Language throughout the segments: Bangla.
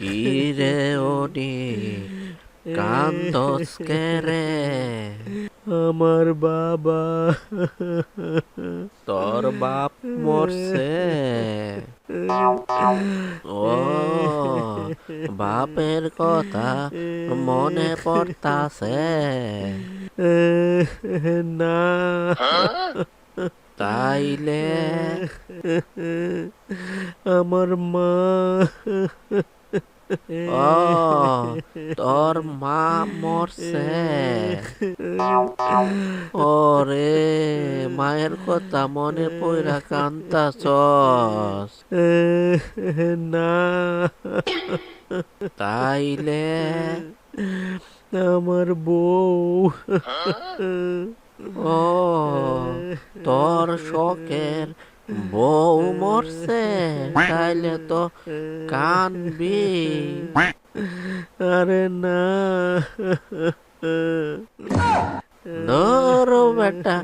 কি রে ওডি কান্দস কে রে আমার বাবা। তোর বাপ মরছে। ও বাপের কথা মনে পড়তাছে। না। তাইলে আমার মা। ও তোর মা মরছে ওরে মায়ের কথা মনে পড়া কান্তাছস না তাইলে আমার বউ ও তোর শখের বউ মরছে, তাইলে তো কানবি। আরে না। নর বেটা,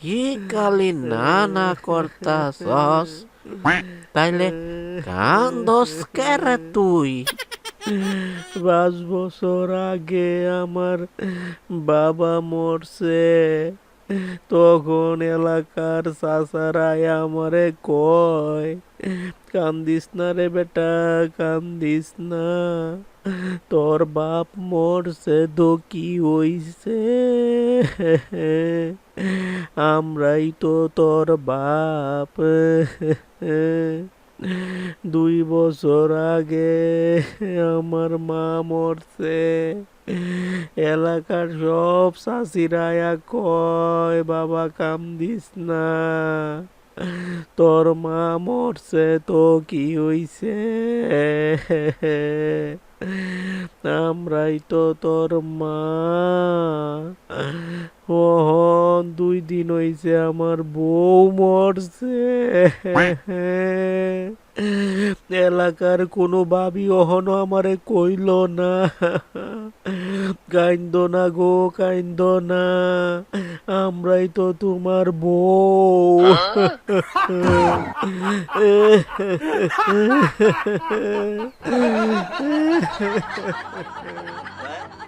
কি কালি না না করতাছস? তাইলে কান্দস কেরে তুই? পাঁচ বছর আগে আমার বাবা মরছে। তখন এলাকার চাচারাই আমারে কয়, কান্দিস না রে বেটা, কান্দিস না। তোর বাপ মরছে তো কি হইছে। আমরাই তো তোর বাপ। দুই বছর আগে আমার মা মরছে। এলাকার সব চাষিরায়া কয়, বাবা কাম দিস না। তোর মা মরছে তো কি হইছে? আমরাই তো তোর মা। ওহন, দুই দিন হইছে আমার বউ মরছে। এলাকার কোনো ভাবি অহনো আমারে কইল না। কাইন্দ না গো কাইন্দ না। আমরাই তো তোমার বউ।